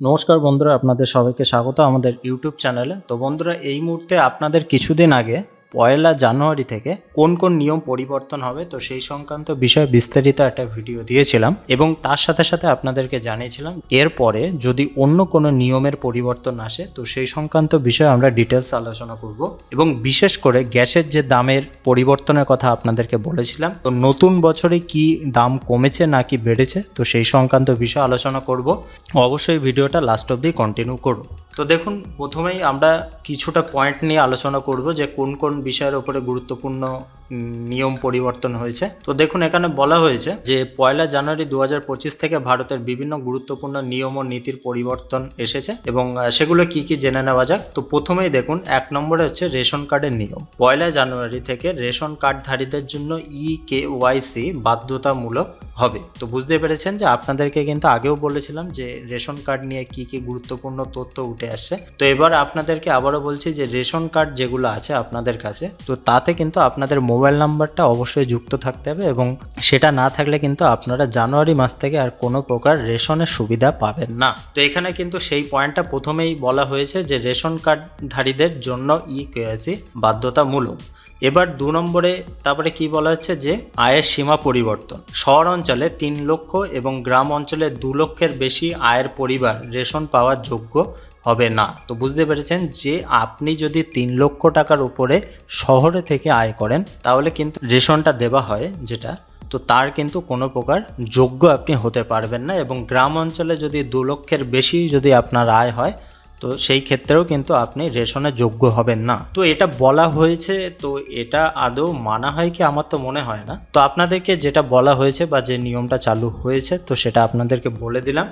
নমস্কার বন্ধুরা, আপনাদের সবাইকে স্বাগত আমাদের ইউটিউব চ্যানেলে। তো বন্ধুরা, এই মুহূর্তে আপনাদের কিছুদিন আগে পয়লা জানুয়ারি থেকে কোন কোন নিয়ম পরিবর্তন হবে, তো সেই সংক্রান্ত বিষয়ে বিস্তারিত একটা ভিডিও দিয়েছিলাম এবং তার সাথে সাথে আপনাদেরকে জানিয়েছিলাম, এরপরে যদি অন্য কোনো নিয়মের পরিবর্তন আসে, তো সেই সংক্রান্ত বিষয়ে আমরা ডিটেলস আলোচনা করব এবং বিশেষ করে গ্যাসের যে দামের পরিবর্তনের কথা আপনাদেরকে বলেছিলাম, তো নতুন বছরে কি দাম কমেছে নাকি বেড়েছে, তো সেই সংক্রান্ত বিষয়ে আলোচনা করব। অবশ্যই ভিডিওটা লাস্ট অবধি কন্টিনিউ করব তো দেখুন, প্রথমেই আমরা কিছুটা পয়েন্ট নিয়ে আলোচনা করব যে কোন কোন বিষয়ের ওপরে গুরুত্বপূর্ণ নিয়ম পরিবর্তন হয়েছে। তো দেখুন, এখানে বলা হয়েছে যে পয়লা জানুয়ারি দু হাজার পঁচিশ থেকে ভারতের বিভিন্ন গুরুত্বপূর্ণ নিয়ম ও নীতির পরিবর্তন এসেছে এবং সেগুলো কি কি জেনে নেওয়া যাক? তো প্রথমেই দেখুন, এক নম্বরে হচ্ছে রেশন কার্ডের নিয়ম। পয়লা জানুয়ারি থেকে রেশন কার্ডধারীদের জন্য ই কে ওয়াইসি বাধ্যতামূলক হবে। তো বুঝতে পেরেছেন যে আপনাদেরকে কিন্তু আগেও বলেছিলাম যে রেশন কার্ড নিয়ে কি কি গুরুত্বপূর্ণ তথ্য উঠে আসছে। তো এবার আপনাদেরকে আবারও বলছি যে রেশন কার্ড যেগুলো আছে আপনাদের কাছে, তো তাতে কিন্তু আপনাদের মোবাইল নাম্বারটা অবশ্যই যুক্ত থাকতে হবে এবং সেটা না থাকলে কিন্তু আপনারা জানুয়ারি মাস থেকে আর কোনো প্রকার রেশনের সুবিধা পাবেন না। তো এখানে কিন্তু সেই পয়েন্টটা প্রথমেই বলা হয়েছে যে রেশন কার্ডধারীদের জন্য ই কেওয়াইসি বাধ্যতামূলক। এবার দু নম্বরে তারপরে কি বলা হচ্ছে যে আয়ের সীমা পরিবর্তন। শহর অঞ্চলে তিন লক্ষ এবং গ্রাম অঞ্চলে দু লক্ষের বেশি আয়ের পরিবার রেশন পাওয়ার যোগ্য হবে না। তো বুঝতে পেরেছেন যে আপনি যদি তিন লক্ষ টাকার উপরে শহরে থেকে আয় করেন, তাহলে কিন্তু রেশনটা দেওয়া হয় যেটা, তো তার কিন্তু কোনো প্রকার যোগ্য আপনি হতে পারবেন না এবং গ্রাম অঞ্চলে যদি দু লক্ষের বেশি যদি আপনার আয় হয়, তো সেই ক্ষেত্রেও কিন্তু আপনি রেশনে যোগ্য হবেন না। তো এটা বলা হয়েছে, তো এটা আদৌ মানা হয় কি? আমার তো মনে হয় না। তো আপনাদেরকে যেটা বলা হয়েছে বা যে নিয়মটা চালু হয়েছে, তো সেটা আপনাদেরকে বলে দিলাম।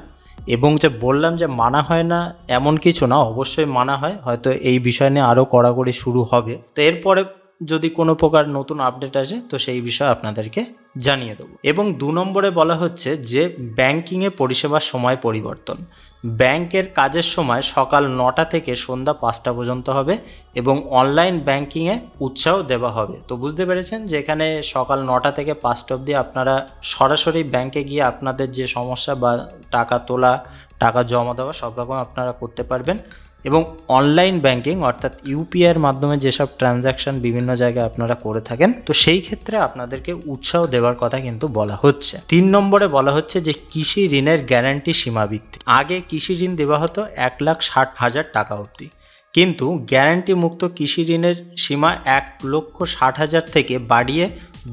এবং যে বললাম যে মানা হয় না এমন কিছু না, অবশ্যই মানা হয়, হয়তো এই বিষয় নিয়ে আরও কড়াকড়ি শুরু হবে। তো এরপরে যদি কোনো প্রকার নতুন আপডেট আসে, তো সেই বিষয়ে আপনাদেরকে জানিয়ে দেবো। এবং দু নম্বরে বলা হচ্ছে যে ব্যাংকিংয়ে পরিষেবার সময় পরিবর্তন। ব্যাংকের কাজের সময় সকাল নটা থেকে সন্ধ্যা পাঁচটা পর্যন্ত হবে এবং অনলাইন ব্যাংকিংয়ে উৎসাহ দেওয়া হবে। তো বুঝতে পেরেছেন যে এখানে সকাল নটা থেকে পাঁচটা অবধি আপনারা সরাসরি ব্যাংকে গিয়ে আপনাদের যে সমস্যা বা টাকা তোলা, টাকা জমা দেওয়া সব রকম আপনারা করতে পারবেন। এবং অনলাইন ব্যাংকিং অর্থাৎ ইউপিআইয়ের মাধ্যমে যেসব ট্রানজ্যাকশন বিভিন্ন জায়গায় আপনারা করে থাকেন, তো সেই ক্ষেত্রে আপনাদেরকে উৎসাহ দেওয়ার কথা কিন্তু বলা হচ্ছে। তিন নম্বরে বলা হচ্ছে যে কৃষি ঋণের গ্যারান্টি সীমাবৃত্তি। আগে কৃষি ঋণ দেওয়া হতো এক লাখ ষাট হাজার টাকা অবধি। কিন্তু গ্যারান্টি মুক্ত কৃষি ঋণের সীমা এক লক্ষ ষাট হাজার থেকে বাড়িয়ে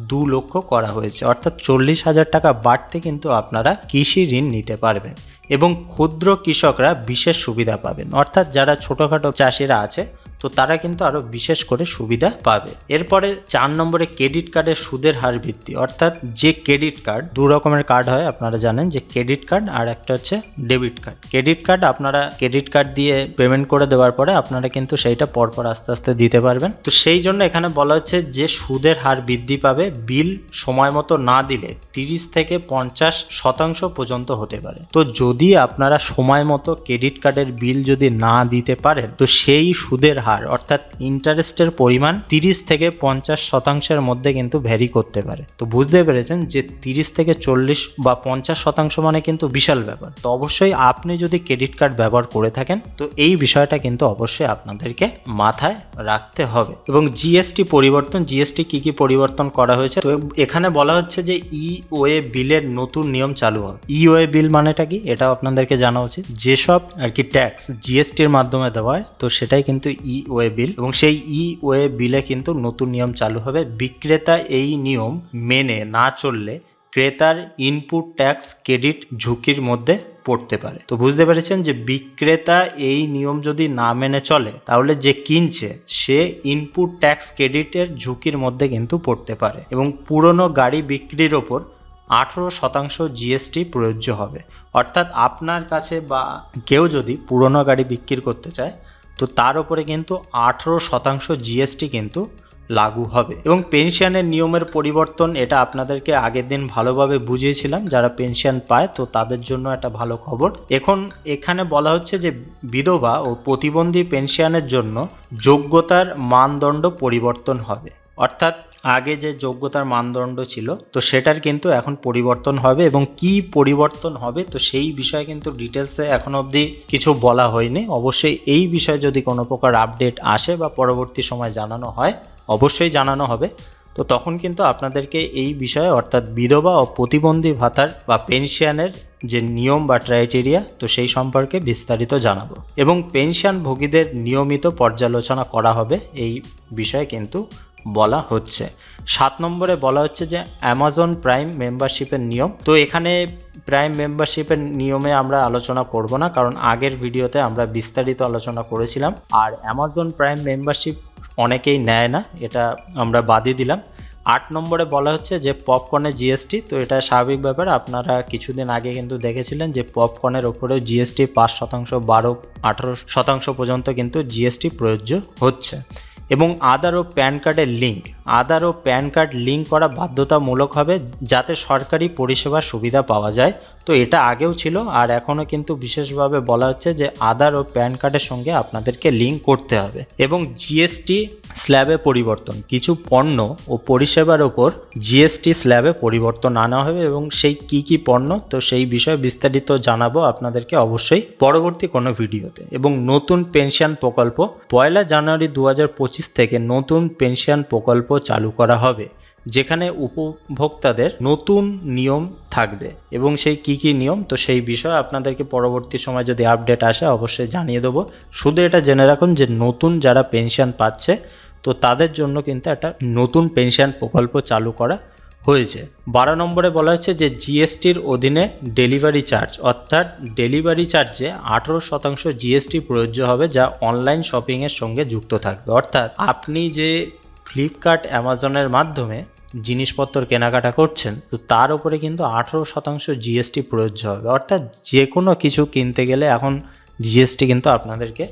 দু লক্ষ করা হয়েছে। অর্থাৎ চল্লিশ হাজার টাকা বাড়তে কিন্তু আপনারা কৃষি ঋণ নিতে পারবেন। এবং ক্ষুদ্র কৃষকরা বিশেষ সুবিধা পাবেন। অর্থাৎ যারা ছোটোখাটো চাষিরা আছে তো তারা কিন্তু আরও বিশেষ করে সুবিধা পাবে। এরপরে চার নম্বরে ক্রেডিট কার্ডের সুদের হার ভিত্তি অর্থাৎ যে ক্রেডিট কার্ড, দু রকমের কার্ড হয়, আপনারা জানেন যে ক্রেডিট কার্ড আর একটা হচ্ছে ডেবিট কার্ড। ক্রেডিট কার্ড আপনারা ক্রেডিট কার্ড দিয়ে পেমেন্ট করে দেওয়ার পরে আপনারা কিন্তু সেইটা পরপর আস্তে আস্তে দিতে পারবেন। তো সেই জন্য এখানে বলা হচ্ছে যে সুদের হার বৃদ্ধি পাবে বিল সময় মতো না দিলে তিরিশ থেকে পঞ্চাশ শতাংশ পর্যন্ত হতে পারে। তো যদি আপনারা সময় মতো ক্রেডিট কার্ডের বিল যদি না দিতে পারেন, তো সেই সুদের হার অর্থাৎ ইন্টারেস্টের পরিমাণ তিরিশ থেকে পঞ্চাশ শতাংশের মধ্যে কিন্তু ভ্যারি করতে পারে। তো বুঝতে পেরেছেন যে তিরিশ থেকে চল্লিশ বা পঞ্চাশ শতাংশ মানে কিন্তু বিশাল ব্যাপার। তো অবশ্যই আপনি যদি ক্রেডিট কার্ড ব্যবহার করে থাকেন, তো এই বিষয়টা কিন্তু অবশ্যই আপনাদেরকে মাথায় রাখতে হবে। এবং জিএসটি পরিবর্তন, জিএসটি কি কি পরিবর্তন করা হয়েছে? তো এখানে বলা হচ্ছে যে ই ওয়ে বিলের নতুন নিয়ম চালু হবে। ই ওয়ে বিল মানেটা কি? এটাও আপনাদেরকে জানা উচিত। যেসব আর কি ট্যাক্স জিএসটির মাধ্যমে দেওয়া হয়, তো সেটাই কিন্তু ই ওয়ে বিল এবং সেই ই ওয়ে বিলে কিন্তু নতুন নিয়ম চালু হবে। বিক্রেতা এই নিয়ম মেনে না চললে ক্রেতার ইনপুট ট্যাক্স ক্রেডিট ঝুঁকির মধ্যে পড়তে পারে। তো বুঝতে পেরেছেন যে বিক্রেতা এই নিয়ম যদি না মেনে চলে, তাহলে যে কিনছে, সে ইনপুট ট্যাক্স ক্রেডিটের ঝুঁকির মধ্যে কিন্তু পড়তে পারে এবং পুরনো গাড়ি বিক্রির ওপর আঠেরো শতাংশ জিএসটি প্রযোজ্য হবে। অর্থাৎ আপনার কাছে বা কেউ যদি পুরনো গাড়ি বিক্রি করতে চায় তো তার উপরে কিন্তু আঠেরো শতাংশ জিএসটি কিন্তু লাগু হবে। এবং পেনশনের নিয়মের পরিবর্তন এটা আপনাদেরকে আগের দিন ভালোভাবে বুঝিয়েছিলাম, যারা পেনশন পায়, তো তাদের জন্য একটা ভালো খবর। এখন এখানে বলা হচ্ছে যে বিধবা ও প্রতিবন্ধী পেনশনের জন্য যোগ্যতার মানদণ্ড পরিবর্তন হবে। অর্থাৎ আগে যে যোগ্যতার মানদণ্ড ছিল, তো সেটার কিন্তু এখন পরিবর্তন হবে এবং কি পরিবর্তন হবে, তো সেই বিষয়ে কিন্তু ডিটেলসে এখন অবধি কিছু বলা হয়নি। অবশ্যই এই বিষয়ে যদি কোনো প্রকার আপডেট আসে বা পরবর্তী সময় জানানো হয়, অবশ্যই জানানো হবে। তো তখন কিন্তু আপনাদেরকে এই বিষয়ে অর্থাৎ বিধবা ও প্রতিবন্ধী ভাতার বা পেনশনের যে নিয়ম বা ক্রাইটেরিয়া তো সেই সম্পর্কে বিস্তারিত জানাব। এবং পেনশন ভোগীদের নিয়মিত পর্যালোচনা করা হবে, এই বিষয়ে কিন্তু বলা হচ্ছে। সাত নম্বরে বলা হচ্ছে যে অ্যামাজন প্রাইম মেম্বারশিপের নিয়ম। তো এখানে প্রাইম মেম্বারশিপের নিয়মে আমরা আলোচনা করব না, কারণ আগের ভিডিওতে আমরা বিস্তারিত আলোচনা করেছিলাম। আর অ্যামাজন প্রাইম মেম্বারশিপ অনেকেই নেয় না, এটা আমরা বাদই দিলাম। আট নম্বরে বলা হচ্ছে যে পপকর্নের জিএসটি তো এটা স্বাভাবিক ব্যাপার। আপনারা কিছুদিন আগে কিন্তু দেখেছিলেন যে পপকর্নের ওপরেও জিএসটি পাঁচ শতাংশ, বারো, আঠারো শতাংশ পর্যন্ত কিন্তু জিএসটি প্রযোজ্য হচ্ছে। এবং আধার ও প্যান কার্ডের লিঙ্ক। আধার ও প্যান কার্ড লিঙ্ক করা বাধ্যতামূলক হবে যাতে সরকারি পরিষেবার সুবিধা পাওয়া যায়। তো এটা আগেও ছিল আর এখনও কিন্তু বিশেষভাবে বলা হচ্ছে যে আধার ও প্যান কার্ডের সঙ্গে আপনাদেরকে লিঙ্ক করতে হবে। এবং জিএসটি স্ল্যাবে পরিবর্তন, কিছু পণ্য ও পরিষেবার ওপর জিএসটি স্ল্যাবে পরিবর্তন আনা হবে এবং সেই কি কি পণ্য, তো সেই বিষয়ে বিস্তারিত জানাব আপনাদেরকে অবশ্যই পরবর্তী কোনো ভিডিওতে। এবং নতুন পেনশন প্রকল্প, পয়লা জানুয়ারি দু হাজার পঁচিশ থেকে নতুন পেনশন প্রকল্প চালু করা হবে। যেখানে উপভোক্তাদের নতুন নিয়ম থাকবে। এবং সেই কি কি নিয়ম, তো সেই বিষয়ে আপনাদেরকে পরবর্তী সময় যদি আপডেট আসে, অবশ্যই জানিয়ে দেবো। শুধু এটা জেনে রাখুন যে নতুন যারা পেনশন পাচ্ছে, তো তাদের জন্য কিন্তু একটা নতুন পেনশন প্রকল্প চালু করা হয়েছে। বারো নম্বরে বলা হচ্ছে যে জিএসটির অধীনে ডেলিভারি চার্জ, অর্থাৎ ডেলিভারি চার্জে আঠেরো শতাংশ জিএসটি প্রযোজ্য হবে, যা অনলাইন শপিংয়ের সঙ্গে যুক্ত থাকবে। অর্থাৎ আপনি যে ফ্লিপকার্ট, অ্যামাজনের মাধ্যমে জিনিসপত্র কেনাকাটা করছেন, তো তার উপরে কিন্তু আঠেরো শতাংশ জিএসটি প্রযোজ্য হবে। অর্থাৎ যে কোনো কিছু কিনতে গেলে এখন জিএসটি কিন্তু আপনাদেরকে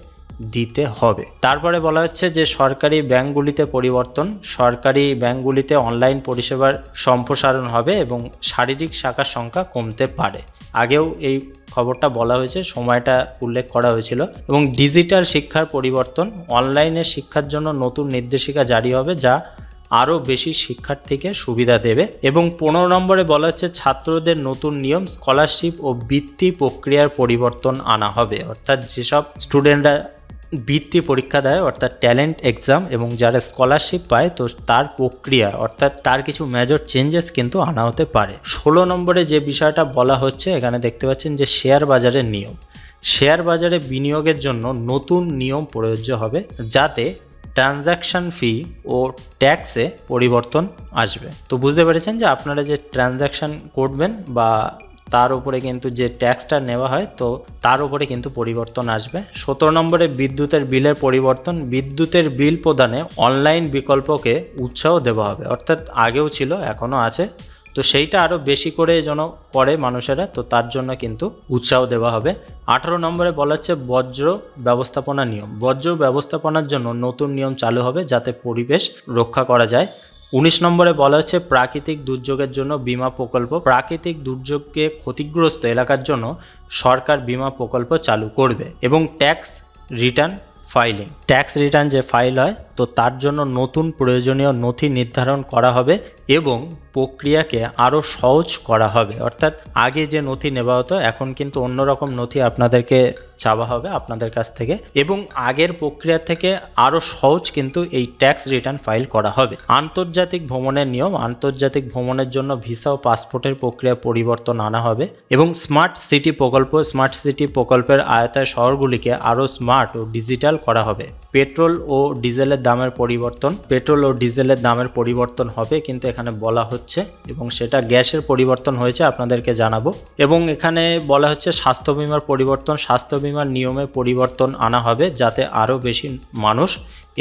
দিতে হবে। তারপরে বলা হচ্ছে যে সরকারি ব্যাংকগুলিতে পরিবর্তন, সরকারি ব্যাংকগুলিতে অনলাইন পরিষেবার সম্প্রসারণ হবে এবং শারীরিক শাখার সংখ্যা কমতে পারে। আগেও এই খবরটা বলা হয়েছে, সময়টা উল্লেখ করা হয়েছিল এবং ডিজিটাল শিক্ষার পরিবর্তন, অনলাইনে শিক্ষার জন্য নতুন নির্দেশিকা জারি হবে যা আরও বেশি শিক্ষার্থীকে সুবিধা দেবে। এবং পনেরো নম্বরে বলা হচ্ছে ছাত্রদের নতুন নিয়ম স্কলারশিপ ও বৃত্তি প্রক্রিয়ার পরিবর্তন আনা হবে। অর্থাৎ যেসব স্টুডেন্টরা বৃত্তি পরীক্ষা দেয়, অর্থাৎ ট্যালেন্ট এক্সাম এবং যারা স্কলারশিপ পায়, তো তার প্রক্রিয়া, অর্থাৎ তার কিছু মেজর চেঞ্জেস কিন্তু আনা হতে পারে। ষোলো নম্বরে যে বিষয়টা বলা হচ্ছে, এখানে দেখতে পাচ্ছেন যে শেয়ার বাজারের নিয়ম। শেয়ার বাজারে বিনিয়োগের জন্য নতুন নিয়ম প্রযোজ্য হবে, যাতে ট্রানজ্যাকশন ফি ও ট্যাক্সে পরিবর্তন আসবে। তো বুঝতে পেরেছেন যে আপনারা যে ট্রানজ্যাকশন করবেন বা তার উপরে কিন্তু যে ট্যাক্সটা নেওয়া হয়, তো তার উপরে কিন্তু পরিবর্তন আসবে। সতেরো নম্বরে বিদ্যুতের বিলের পরিবর্তন। বিদ্যুতের বিল প্রদানে অনলাইন বিকল্পকে উৎসাহ দেওয়া হবে। অর্থাৎ আগেও ছিল, এখনও আছে। তো সেইটা আরও বেশি করে যেন করে মানুষেরা, তো তার জন্য কিন্তু উৎসাহ দেওয়া হবে। আঠারো নম্বরে বলা হচ্ছে বজ্র ব্যবস্থাপনা নিয়ম। বজ্র ব্যবস্থাপনার জন্য নতুন নিয়ম চালু হবে যাতে পরিবেশ রক্ষা করা যায়। উনিশ নম্বরে বলা হচ্ছে প্রাকৃতিক দুর্যোগের জন্য বিমা প্রকল্প। প্রাকৃতিক দুর্যোগকে ক্ষতিগ্রস্ত এলাকার জন্য সরকার বিমা প্রকল্প চালু করবে এবং tax return filing. Tax return যে ফাইল হয়, তো তার জন্য নতুন প্রয়োজনীয় নথি নির্ধারণ করা হবে। এবং প্রক্রিয়াকে আরও সহজ করা হবে। অর্থাৎ আগে যে নথি নেওয়া হতো, এখন কিন্তু অন্যরকম নথি আপনাদেরকে চাওয়া হবে আপনাদের কাছ থেকে। এবং আগের প্রক্রিয়া থেকে আরও সহজ কিন্তু এই ট্যাক্স রিটার্ন ফাইল করা হবে। আন্তর্জাতিক ভ্রমণের নিয়ম, আন্তর্জাতিক ভ্রমণের জন্য ভিসা ও পাসপোর্টের প্রক্রিয়া পরিবর্তন আনা হবে এবং স্মার্ট সিটি প্রকল্প স্মার্ট সিটি প্রকল্পের আয়তায় শহরগুলিকে আরও স্মার্ট ও ডিজিটাল করা হবে। পেট্রোল ও ডিজেলের দামের পরিবর্তন পেট্রোল ও ডিজেলের দামের পরিবর্তন হবে কিন্তু এখানে বলা হচ্ছে এবং সেটা গ্যাসের পরিবর্তন হয়েছে আপনাদেরকে জানাব। এবং এখানে বলা হচ্ছে স্বাস্থ্য বিমার পরিবর্তন, স্বাস্থ্য বিমার নিয়মে পরিবর্তন আনা হবে যাতে আরও বেশি মানুষ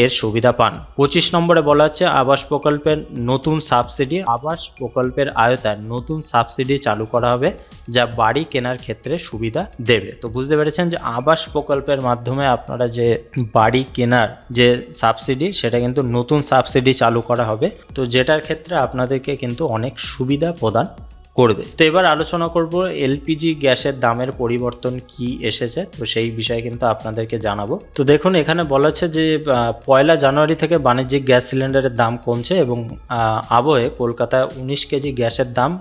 এর সুবিধা পান। পঁচিশ নম্বরে বলা হচ্ছে আবাস প্রকল্পের নতুন সাবসিডি, আবাস প্রকল্পের আয়তায় নতুন সাবসিডি চালু করা হবে যা বাড়ি কেনার ক্ষেত্রে সুবিধা দেবে। তো বুঝতে পেরেছেন যে আবাস প্রকল্পের মাধ্যমে আপনারা যে বাড়ি কেনার যে সাবসিডি, সেটা কিন্তু নতুন সাবসিডি চালু করা হবে। তো যেটার ক্ষেত্রে আপনাদেরকে কিন্তু অনেক সুবিধা প্রদান করবে। তো এবার আলোচনা করব এলপিজি গ্যাসের দামের পরিবর্তন কি এসেছে, তো সেই বিষয়ে কিন্তু আপনাদেরকে জানাব। তো দেখুন, এখানে বলা হচ্ছে যে পয়লা জানুয়ারি থেকে বাণিজ্যিক গ্যাস সিলিন্ডারের দাম কমছে এবং আবহে কলকাতায় উনিশ কেজি গ্যাসের দাম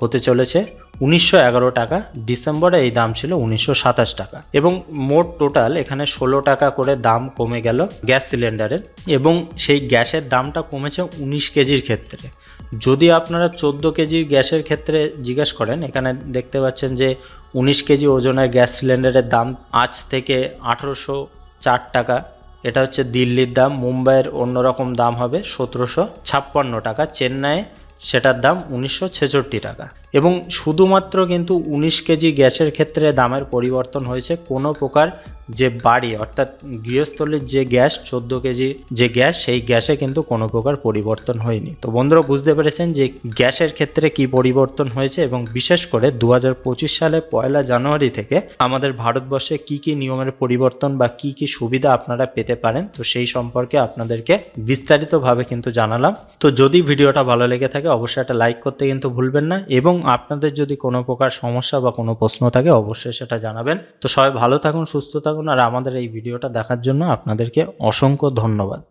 হতে চলেছে উনিশশো এগারো টাকা, ডিসেম্বরে এই দাম ছিল উনিশশো সাতাশ টাকা এবং মোট টোটাল এখানে ষোলো টাকা করে দাম কমে গেল গ্যাস সিলিন্ডারের এবং সেই গ্যাসের দামটা কমেছে উনিশ কেজির ক্ষেত্রে। যদি আপনারা চোদ্দ কেজি গ্যাসের ক্ষেত্রে জিজ্ঞেস করেন, এখানে দেখতে পাচ্ছেন যে উনিশ কেজি ওজনের গ্যাস সিলিন্ডারের দাম আজ থেকে আঠেরোশো চার টাকা। এটা হচ্ছে দিল্লির দাম, মুম্বাইয়ের অন্যরকম দাম হবে সতেরোশো ছাপ্পান্ন টাকা। চেন্নাইয়ে সেটার দাম উনিশশো ছেষট্টি টাকা। এবং শুধুমাত্র কিন্তু উনিশ কেজি গ্যাসের ক্ষেত্রে দামের পরিবর্তন হয়েছে কোনো প্রকার যে বাড়ি, অর্থাৎ গৃহস্থলীর যে গ্যাস, চোদ্দ কেজি যে গ্যাস, সেই গ্যাসে কিন্তু কোনো প্রকার পরিবর্তন হয়নি। তো বন্ধুরা, বুঝতে পেরেছেন যে গ্যাসের ক্ষেত্রে কি পরিবর্তন হয়েছে এবং বিশেষ করে দু হাজার পঁচিশ সালে পয়লা জানুয়ারি থেকে আমাদের ভারতবর্ষে কি কি নিয়মের পরিবর্তন বা কি কি সুবিধা আপনারা পেতে পারেন, তো সেই সম্পর্কে আপনাদেরকে বিস্তারিতভাবে কিন্তু জানালাম। তো যদি ভিডিওটা ভালো লেগে থাকে, অবশ্যই একটা লাইক করতে কিন্তু ভুলবেন না এবং আপনাদের যদি কোনো প্রকার সমস্যা বা কোনো প্রশ্ন থাকে, অবশ্যই সেটা জানাবেন। তো সবাই ভালো থাকুন, সুস্থ থাকুন, আর আমাদের এই ভিডিওটা দেখার জন্য আপনাদেরকে অসংখ্য ধন্যবাদ।